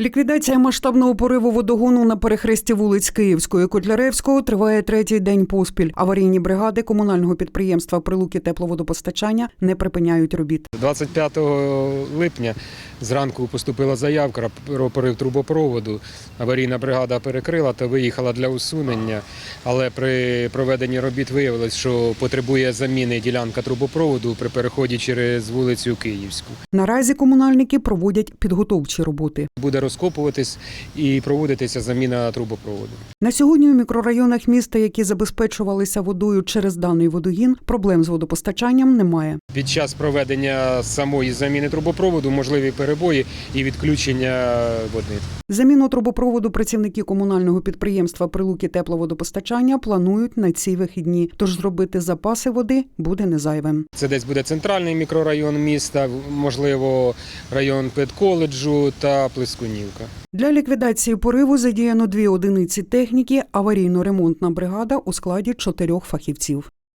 Ліквідація масштабного пориву водогону на перехресті вулиць Київської і Котляревського триває третій день поспіль. Аварійні бригади комунального підприємства Прилуки тепловодопостачання не припиняють робіт. 25 липня зранку поступила заявка про порив трубопроводу. Аварійна бригада перекрила та виїхала для усунення, але при проведенні робіт виявилось, що потребує заміни ділянка трубопроводу при переході через вулицю Київську. Наразі комунальники проводять підготовчі роботи. Буде розкопуватись і проводитися заміна трубопроводу. На сьогодні у мікрорайонах міста, які забезпечувалися водою через даний водогін, проблем з водопостачанням немає. Під час проведення самої заміни трубопроводу можливі перебої і відключення води. Заміну трубопроводу працівники комунального підприємства Прилуки тепловодопостачання планують на ці вихідні. Тож зробити запаси води буде незайвим. Це десь буде центральний мікрорайон міста, можливо, район педколеджу та Плескунівка. Для ліквідації пориву задіяно дві одиниці техніки, аварійно-ремонтна бригада у складі чотирьох фахівців.